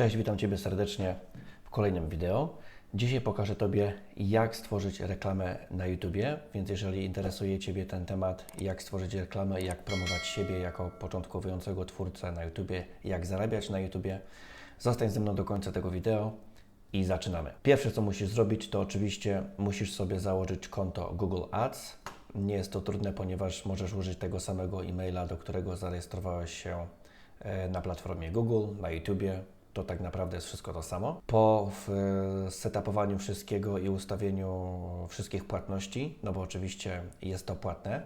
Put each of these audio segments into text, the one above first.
Cześć, witam Ciebie serdecznie w kolejnym wideo. Dzisiaj pokażę Tobie, jak stworzyć reklamę na YouTubie, więc jeżeli interesuje Ciebie ten temat, jak stworzyć reklamę, jak promować siebie jako początkującego twórcę na YouTubie, jak zarabiać na YouTubie, zostań ze mną do końca tego wideo i zaczynamy. Pierwsze, co musisz zrobić, to oczywiście musisz sobie założyć konto Google Ads. Nie jest to trudne, ponieważ możesz użyć tego samego e-maila, do którego zarejestrowałeś się e, na platformie Google, na YouTubie. To tak naprawdę jest wszystko to samo. Po setupowaniu wszystkiego i ustawieniu wszystkich płatności, no bo oczywiście jest to płatne,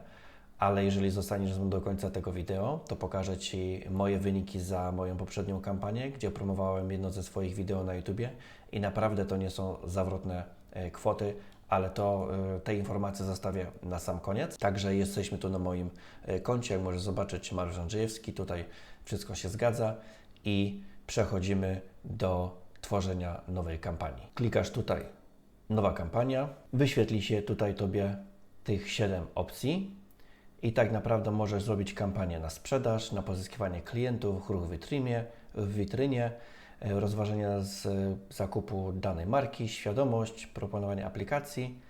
ale jeżeli zostaniesz ze mną do końca tego wideo, to pokażę Ci moje wyniki za moją poprzednią kampanię, gdzie promowałem jedno ze swoich wideo na YouTubie i naprawdę to nie są zawrotne e, kwoty, ale to e, te informacje zostawię na sam koniec. Także jesteśmy tu na moim e, koncie, jak możesz zobaczyć, Mariusz Andrzejewski, tutaj wszystko się zgadza i przechodzimy do tworzenia nowej kampanii. Klikasz tutaj nowa kampania, wyświetli się tutaj Tobie tych 7 opcji i tak naprawdę możesz zrobić kampanię na sprzedaż, na pozyskiwanie klientów, ruch w witrynie, w witrynie e, rozważenia z zakupu danej marki, świadomość, proponowanie aplikacji,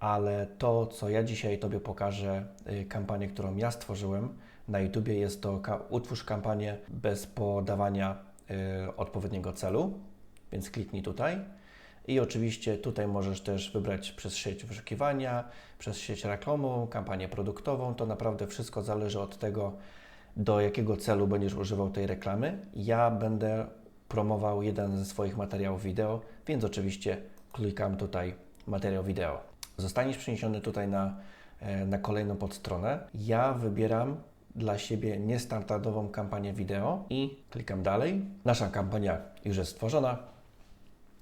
ale to, co ja dzisiaj Tobie pokażę, y, kampanię, którą ja stworzyłem na YouTubie, jest to utwórz kampanię bez podawania odpowiedniego celu, więc kliknij tutaj. I oczywiście tutaj możesz też wybrać przez sieć wyszukiwania, przez sieć reklamową, kampanię produktową. To naprawdę wszystko zależy od tego, do jakiego celu będziesz używał tej reklamy. Ja będę promował jeden ze swoich materiałów wideo, więc oczywiście klikam tutaj materiał wideo. Zostaniesz przeniesiony tutaj na, e, na kolejną podstronę. Ja wybieram dla siebie niestandardową kampanię wideo i klikam dalej. Nasza kampania już jest stworzona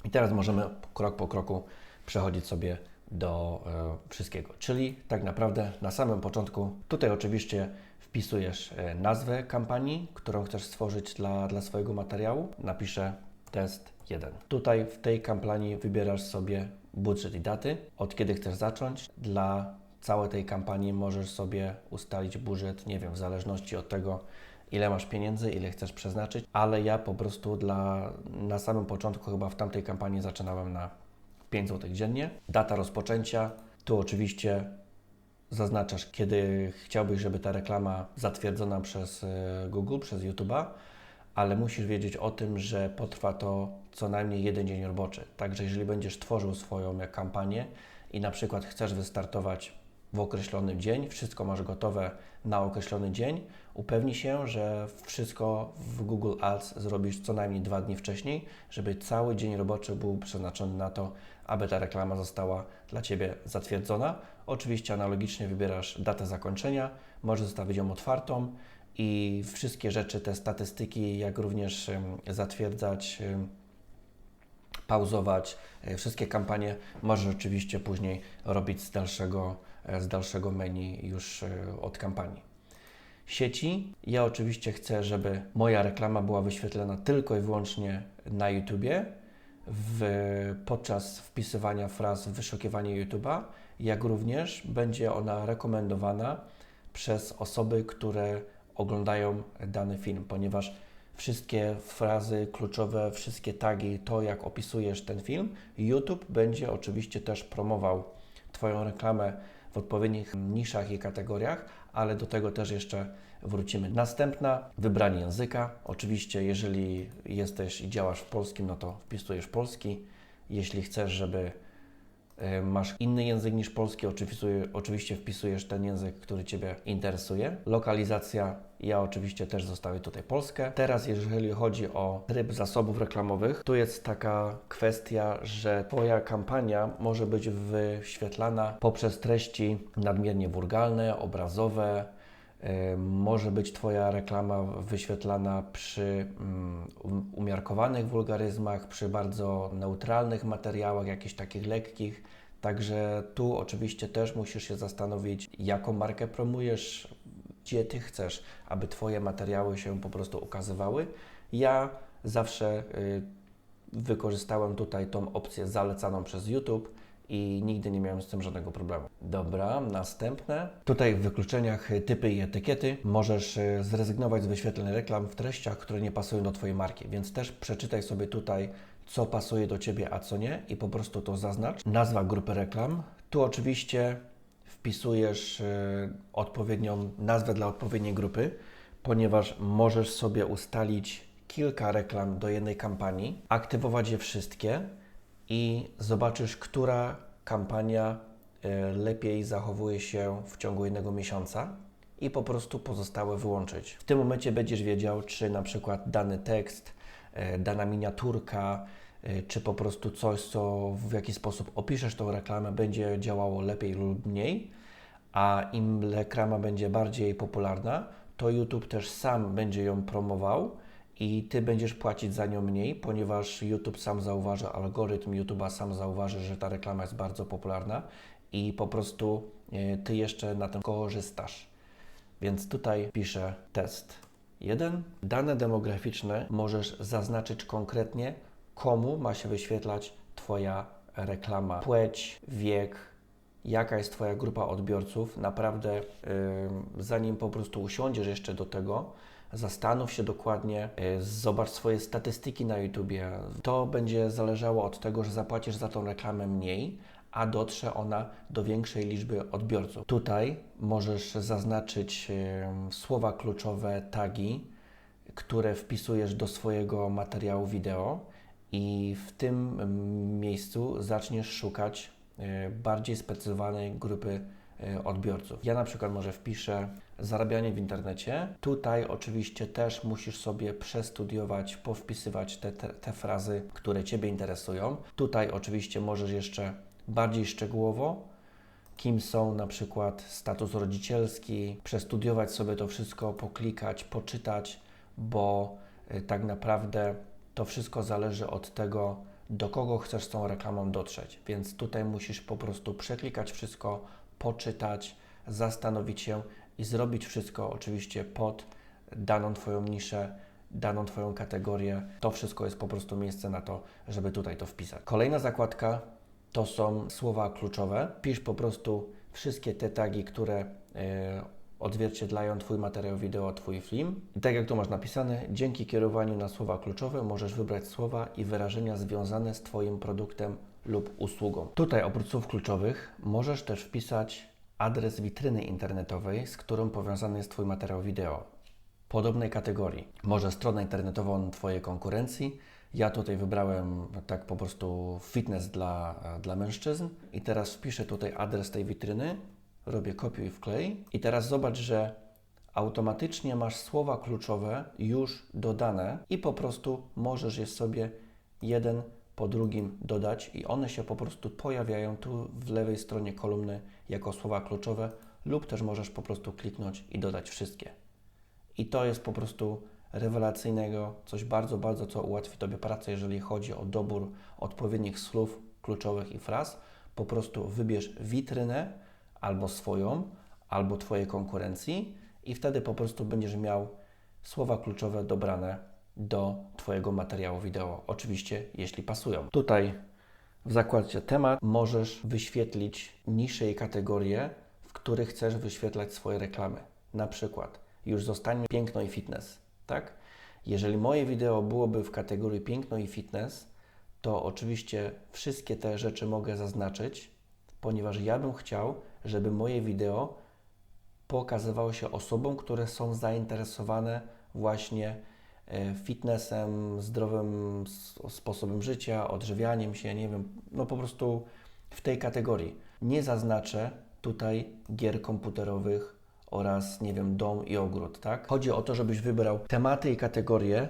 i teraz możemy krok po kroku przechodzić sobie do e, wszystkiego. Czyli tak naprawdę na samym początku, tutaj oczywiście wpisujesz e, nazwę kampanii, którą chcesz stworzyć dla, dla swojego materiału. Napiszę test 1. Tutaj w tej kampanii wybierasz sobie budżet i daty, od kiedy chcesz zacząć. Dla całej tej kampanii możesz sobie ustalić budżet, nie wiem, w zależności od tego, ile masz pieniędzy, ile chcesz przeznaczyć, ale ja po prostu dla, na samym początku chyba w tamtej kampanii zaczynałem na 5 zł dziennie. Data rozpoczęcia, tu oczywiście zaznaczasz, kiedy chciałbyś, żeby ta reklama zatwierdzona przez e, Google, przez YouTube'a, ale musisz wiedzieć o tym, że potrwa to co najmniej jeden dzień roboczy. Także jeżeli będziesz tworzył swoją kampanię i na przykład chcesz wystartować w określony dzień, wszystko masz gotowe na określony dzień, upewnij się, że wszystko w Google Ads zrobisz co najmniej dwa dni wcześniej, żeby cały dzień roboczy był przeznaczony na to, aby ta reklama została dla Ciebie zatwierdzona. Oczywiście analogicznie wybierasz datę zakończenia, możesz zostawić ją otwartą i wszystkie rzeczy, te statystyki, jak również zatwierdzać, pauzować, e, wszystkie kampanie możesz oczywiście później robić z dalszego, z dalszego menu już e, od kampanii. Sieci. Ja oczywiście chcę, żeby moja reklama była wyświetlana tylko i wyłącznie na YouTubie w, podczas wpisywania fraz wyszukiwanie YouTube'a, jak również będzie ona rekomendowana przez osoby, które oglądają dany film, ponieważ wszystkie frazy kluczowe, wszystkie tagi, to jak opisujesz ten film, YouTube będzie oczywiście też promował Twoją reklamę w odpowiednich niszach i kategoriach, ale do tego też jeszcze wrócimy. Następna, wybranie języka. Oczywiście, jeżeli jesteś i działasz w polskim, no to wpisujesz polski. Jeśli chcesz, żeby masz inny język niż polski, oczywiście, wpisujesz ten język, który Ciebie interesuje. Lokalizacja, ja oczywiście też zostawię tutaj Polskę. Teraz, jeżeli chodzi o tryb zasobów reklamowych, tu jest taka kwestia, że Twoja kampania może być wyświetlana poprzez treści nadmiernie wulgarne, obrazowe, e, może być Twoja reklama wyświetlana przy mm, um, umiarkowanych wulgaryzmach, przy bardzo neutralnych materiałach, jakichś takich lekkich. Także tu oczywiście też musisz się zastanowić, jaką markę promujesz, gdzie Ty chcesz, aby Twoje materiały się po prostu ukazywały. Ja zawsze y, wykorzystałem tutaj tą opcję zalecaną przez YouTube i nigdy nie miałem z tym żadnego problemu. Dobra, następne. Tutaj w wykluczeniach typy i etykiety możesz y, zrezygnować z wyświetleń reklam w treściach, które nie pasują do Twojej marki, więc też przeczytaj sobie tutaj, co pasuje do Ciebie, a co nie i po prostu to zaznacz. Nazwa grupy reklam. Tu oczywiście wpisujesz y, odpowiednią nazwę dla odpowiedniej grupy, ponieważ możesz sobie ustalić kilka reklam do jednej kampanii, aktywować je wszystkie i zobaczysz, która kampania y, lepiej zachowuje się w ciągu jednego miesiąca i po prostu pozostałe wyłączyć. W tym momencie będziesz wiedział, czy na przykład dany tekst, y, dana miniaturka, y, czy po prostu coś, co w jakiś sposób opiszesz tą reklamę, będzie działało lepiej lub mniej, a im reklama będzie bardziej popularna, to YouTube też sam będzie ją promował i Ty będziesz płacić za nią mniej, ponieważ YouTube sam zauważy, algorytm YouTube'a sam zauważy, że ta reklama jest bardzo popularna i po prostu e, Ty jeszcze na tym korzystasz. Więc tutaj piszę test 1. Dane demograficzne możesz zaznaczyć konkretnie, komu ma się wyświetlać Twoja reklama. Płeć, wiek, jaka jest Twoja grupa odbiorców. Naprawdę, yy, zanim po prostu usiądziesz jeszcze do tego, zastanów się dokładnie, yy, zobacz swoje statystyki na YouTubie. To będzie zależało od tego, że zapłacisz za tą reklamę mniej, a dotrze ona do większej liczby odbiorców. Tutaj możesz zaznaczyć yy, słowa kluczowe, tagi, które wpisujesz do swojego materiału wideo i w tym mm, miejscu zaczniesz szukać e, bardziej sprecyzowanej grupy odbiorców. Ja na przykład może wpiszę zarabianie w internecie. Tutaj oczywiście też musisz sobie przestudiować, powpisywać te, te, te frazy, które Ciebie interesują. Tutaj oczywiście możesz jeszcze bardziej szczegółowo kim są na przykład status rodzicielski, przestudiować sobie to wszystko, poklikać, poczytać, bo y, tak naprawdę to wszystko zależy od tego, do kogo chcesz z tą reklamą dotrzeć. Więc tutaj musisz po prostu przeklikać wszystko, poczytać, zastanowić się i zrobić wszystko oczywiście pod daną Twoją niszę, daną Twoją kategorię. To wszystko jest po prostu miejsce na to, żeby tutaj to wpisać. Kolejna zakładka to są słowa kluczowe. Pisz po prostu wszystkie te tagi, które yy, odzwierciedlają Twój materiał wideo, Twój film. I tak jak tu masz napisane, dzięki kierowaniu na słowa kluczowe możesz wybrać słowa i wyrażenia związane z Twoim produktem lub usługą. Tutaj oprócz słów kluczowych możesz też wpisać adres witryny internetowej, z którą powiązany jest Twój materiał wideo. Podobnej kategorii. Może stronę internetową Twojej konkurencji. Ja tutaj wybrałem tak po prostu fitness dla, dla mężczyzn i teraz wpiszę tutaj adres tej witryny robię kopiuj wklej i teraz zobacz, że automatycznie masz słowa kluczowe już dodane i po prostu możesz je sobie jeden po drugim dodać i one się po prostu pojawiają tu w lewej stronie kolumny jako słowa kluczowe lub też możesz po prostu kliknąć i dodać wszystkie. I to jest po prostu rewelacyjnego, coś bardzo, bardzo, co ułatwi Tobie pracę, jeżeli chodzi o dobór odpowiednich słów kluczowych i fraz. Po prostu wybierz witrynę, albo swoją, albo Twojej konkurencji, i wtedy po prostu będziesz miał słowa kluczowe dobrane do Twojego materiału wideo. Oczywiście, jeśli pasują. Tutaj w zakładzie temat możesz wyświetlić nisze i kategorie, w których chcesz wyświetlać swoje reklamy. Na przykład, już zostanie piękno i fitness, tak? Jeżeli moje wideo byłoby w kategorii piękno i fitness, to oczywiście wszystkie te rzeczy mogę zaznaczyć, ponieważ ja bym chciał, żeby moje wideo pokazywało się osobom, które są zainteresowane właśnie e, fitnessem, zdrowym sposobem życia, odżywianiem się, nie wiem, no po prostu w tej kategorii. Nie zaznaczę tutaj gier komputerowych oraz, nie wiem, dom i ogród, tak? Chodzi o to, żebyś wybrał tematy i kategorie,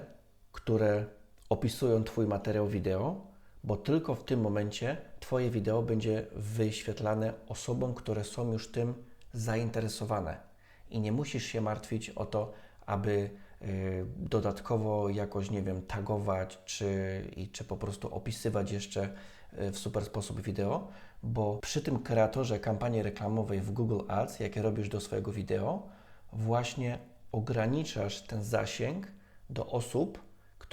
które opisują Twój materiał wideo, bo tylko w tym momencie Twoje wideo będzie wyświetlane osobom, które są już tym zainteresowane. I nie musisz się martwić o to, aby y, dodatkowo jakoś, nie wiem, tagować, czy, i, czy po prostu opisywać jeszcze y, w super sposób wideo, bo przy tym kreatorze kampanii reklamowej w Google Ads, jakie robisz do swojego wideo, właśnie ograniczasz ten zasięg do osób,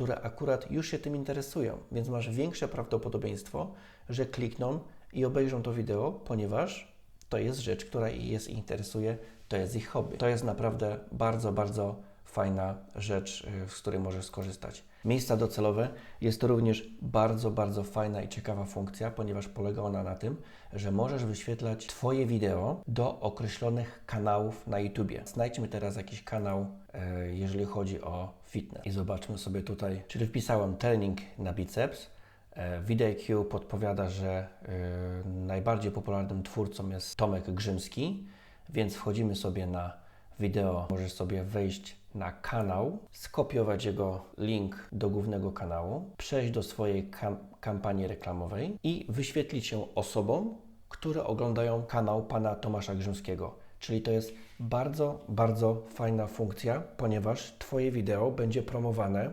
które akurat już się tym interesują, więc masz większe prawdopodobieństwo, że klikną i obejrzą to wideo, ponieważ to jest rzecz, która ich interesuje, to jest ich hobby. To jest naprawdę bardzo, bardzo fajna rzecz, y, z której możesz skorzystać. Miejsca docelowe jest to również bardzo, bardzo fajna i ciekawa funkcja, ponieważ polega ona na tym, że możesz wyświetlać Twoje wideo do określonych kanałów na YouTubie. Znajdźmy teraz jakiś kanał, e, jeżeli chodzi o fitness. I zobaczmy sobie tutaj, czyli wpisałem trening na biceps. E, VidIQ podpowiada, że e, najbardziej popularnym twórcą jest Tomek Grzymski, więc wchodzimy sobie na wideo. Możesz sobie wejść na kanał, skopiować jego link do głównego kanału, przejść do swojej kam kampanii reklamowej i wyświetlić się osobom, które oglądają kanał pana Tomasza Grzymskiego. Czyli to jest bardzo, bardzo fajna funkcja, ponieważ Twoje wideo będzie promowane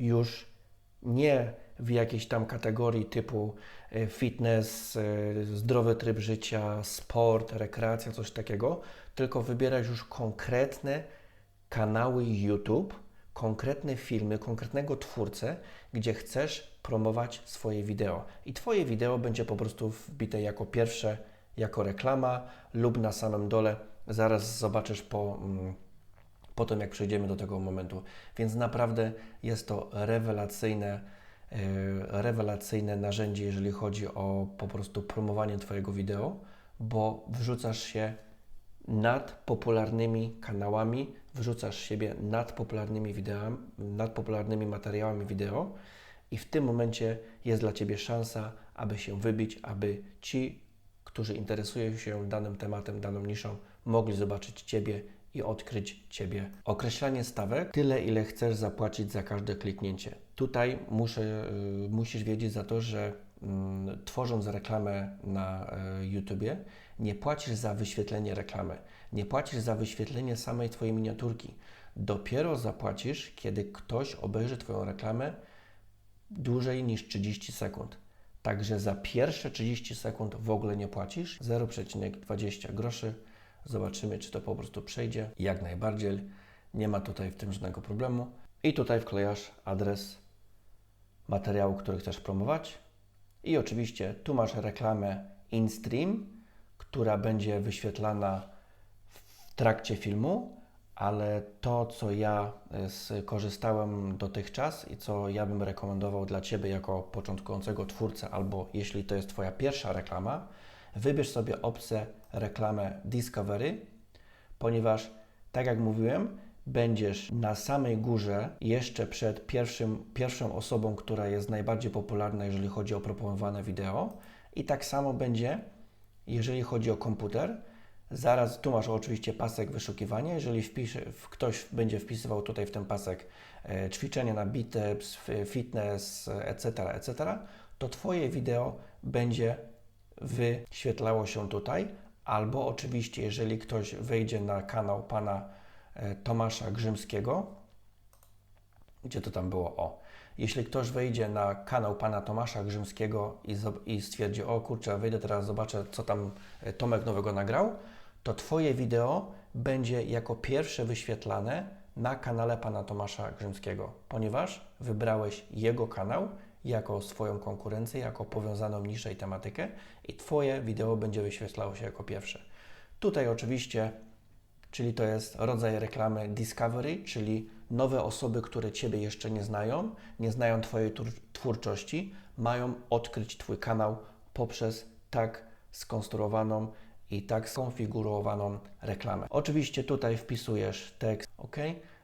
już nie w jakiejś tam kategorii typu e, fitness, e, zdrowy tryb życia, sport, rekreacja, coś takiego, tylko wybierasz już konkretne kanały YouTube, konkretne filmy, konkretnego twórcę, gdzie chcesz promować swoje wideo. I Twoje wideo będzie po prostu wbite jako pierwsze, jako reklama lub na samym dole. Zaraz zobaczysz po, po tym, jak przejdziemy do tego momentu. Więc naprawdę jest to rewelacyjne, e, rewelacyjne narzędzie, jeżeli chodzi o po prostu promowanie Twojego wideo, bo wrzucasz się nad popularnymi kanałami, wrzucasz siebie nad popularnymi wideami, nad popularnymi materiałami wideo i w tym momencie jest dla Ciebie szansa, aby się wybić, aby ci, którzy interesują się danym tematem, daną niszą, mogli zobaczyć Ciebie i odkryć Ciebie. Określanie stawek, tyle ile chcesz zapłacić za każde kliknięcie. Tutaj muszę, y, musisz wiedzieć za to, że y, tworząc reklamę na y, YouTubie, nie płacisz za wyświetlenie reklamy, nie płacisz za wyświetlenie samej Twojej miniaturki. Dopiero zapłacisz, kiedy ktoś obejrzy Twoją reklamę dłużej niż 30 sekund. Także za pierwsze 30 sekund w ogóle nie płacisz, 0,20 groszy. Zobaczymy, czy to po prostu przejdzie. Jak najbardziej, nie ma tutaj w tym żadnego problemu. I tutaj wklejasz adres materiału, który chcesz promować. I oczywiście tu masz reklamę InStream, która będzie wyświetlana w trakcie filmu, ale to, co ja e, skorzystałem dotychczas i co ja bym rekomendował dla Ciebie jako początkującego twórcę, albo jeśli to jest Twoja pierwsza reklama, wybierz sobie opcję reklamę Discovery, ponieważ, tak jak mówiłem, będziesz na samej górze jeszcze przed pierwszym, pierwszą osobą, która jest najbardziej popularna, jeżeli chodzi o proponowane wideo, i tak samo będzie jeżeli chodzi o komputer, zaraz tu masz oczywiście pasek wyszukiwania. Jeżeli wpisze, ktoś będzie wpisywał tutaj w ten pasek e, ćwiczenia na biceps, fitness, etc., etc., to Twoje wideo będzie wyświetlało się tutaj. Albo oczywiście, jeżeli ktoś wejdzie na kanał pana e, Tomasza Grzymskiego, gdzie to tam było? O, jeśli ktoś wejdzie na kanał pana Tomasza Grzymskiego i, i stwierdzi, o kurczę, wejdę teraz, zobaczę, co tam e, Tomek nowego nagrał, to Twoje wideo będzie jako pierwsze wyświetlane na kanale pana Tomasza Grzymskiego, ponieważ wybrałeś jego kanał jako swoją konkurencję, jako powiązaną niszę i tematykę i Twoje wideo będzie wyświetlało się jako pierwsze. Tutaj oczywiście, czyli to jest rodzaj reklamy Discovery, czyli nowe osoby, które Ciebie jeszcze nie znają, nie znają Twojej twórczości, mają odkryć Twój kanał poprzez tak skonstruowaną i tak skonfigurowaną reklamę. Oczywiście tutaj wpisujesz tekst OK,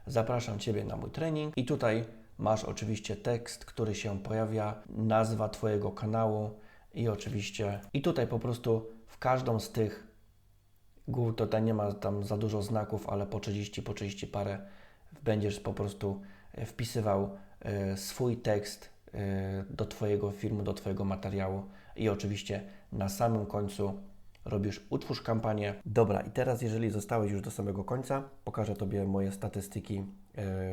zapraszam Ciebie na mój trening i tutaj masz oczywiście tekst, który się pojawia, nazwa Twojego kanału i oczywiście i tutaj po prostu w każdą z tych gór, tutaj nie ma tam za dużo znaków, ale po 30, po 30 parę będziesz po prostu e, wpisywał e, swój tekst e, do Twojego filmu, do Twojego materiału i oczywiście na samym końcu robisz utwórz kampanię. Dobra, i teraz jeżeli zostałeś już do samego końca, pokażę Tobie moje statystyki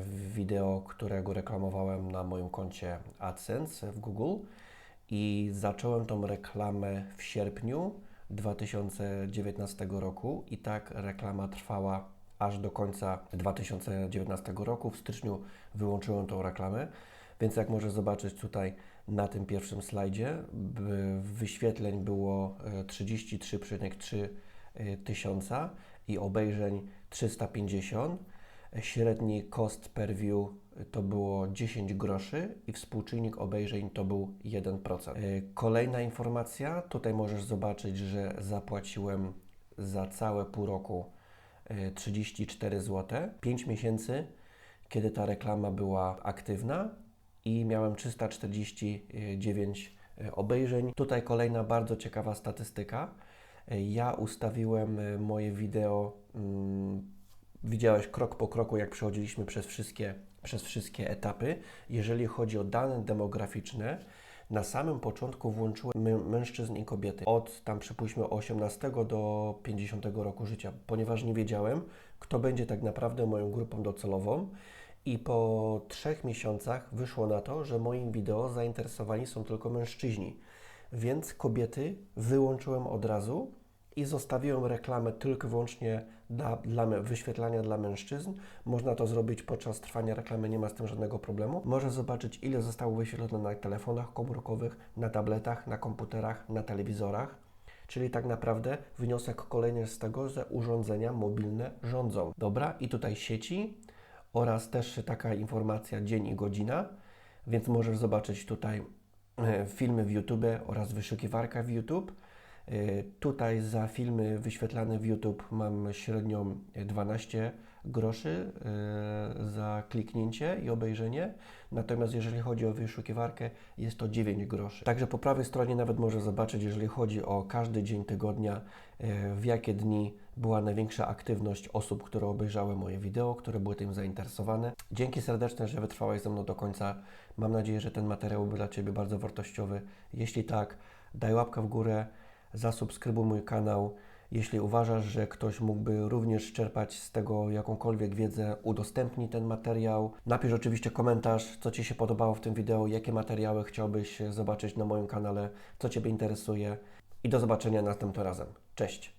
w wideo, którego reklamowałem na moim koncie AdSense w Google i zacząłem tą reklamę w sierpniu 2019 roku i tak reklama trwała aż do końca 2019 roku. W styczniu wyłączyłem tą reklamę. Więc jak możesz zobaczyć tutaj na tym pierwszym slajdzie, wyświetleń było e, 33,3 e, tysiąca i obejrzeń 350. Średni cost per view to było 10 groszy i współczynnik obejrzeń to był 1%. E, Kolejna informacja, tutaj możesz zobaczyć, że zapłaciłem za całe pół roku e, 34 zł. 5 miesięcy, kiedy ta reklama była aktywna i miałem 349 e, obejrzeń. Tutaj kolejna bardzo ciekawa statystyka. E, Ja ustawiłem e, moje wideo, mm, widziałeś krok po kroku, jak przechodziliśmy przez wszystkie, przez wszystkie etapy. Jeżeli chodzi o dane demograficzne, na samym początku włączyłem mę- mężczyzn i kobiety od tam przypuśćmy 18 do 50 roku życia, ponieważ nie wiedziałem, kto będzie tak naprawdę moją grupą docelową. I po trzech miesiącach wyszło na to, że moim wideo zainteresowani są tylko mężczyźni. Więc kobiety wyłączyłem od razu i zostawiłem reklamę tylko i wyłącznie dla, dla wyświetlania dla mężczyzn. Można to zrobić podczas trwania reklamy, nie ma z tym żadnego problemu. Możesz zobaczyć, ile zostało wyświetlone na telefonach komórkowych, na tabletach, na komputerach, na telewizorach. Czyli tak naprawdę wniosek kolejny z tego, że urządzenia mobilne rządzą. Dobra, i tutaj sieci oraz też taka informacja dzień i godzina, więc możesz zobaczyć tutaj e, filmy w YouTube oraz wyszukiwarka w YouTube. E, Tutaj za filmy wyświetlane w YouTube mam średnią 12 groszy e, za kliknięcie i obejrzenie, natomiast jeżeli chodzi o wyszukiwarkę jest to 9 groszy. Także po prawej stronie nawet możesz zobaczyć, jeżeli chodzi o każdy dzień tygodnia, e, w jakie dni była największa aktywność osób, które obejrzały moje wideo, które były tym zainteresowane. Dzięki serdeczne, że wytrwałeś ze mną do końca. Mam nadzieję, że ten materiał był dla Ciebie bardzo wartościowy. Jeśli tak, daj łapkę w górę, zasubskrybuj mój kanał. Jeśli uważasz, że ktoś mógłby również czerpać z tego jakąkolwiek wiedzę, udostępnij ten materiał. Napisz oczywiście komentarz, co Ci się podobało w tym wideo, jakie materiały chciałbyś zobaczyć na moim kanale, co Ciebie interesuje. I do zobaczenia następnym razem. Cześć!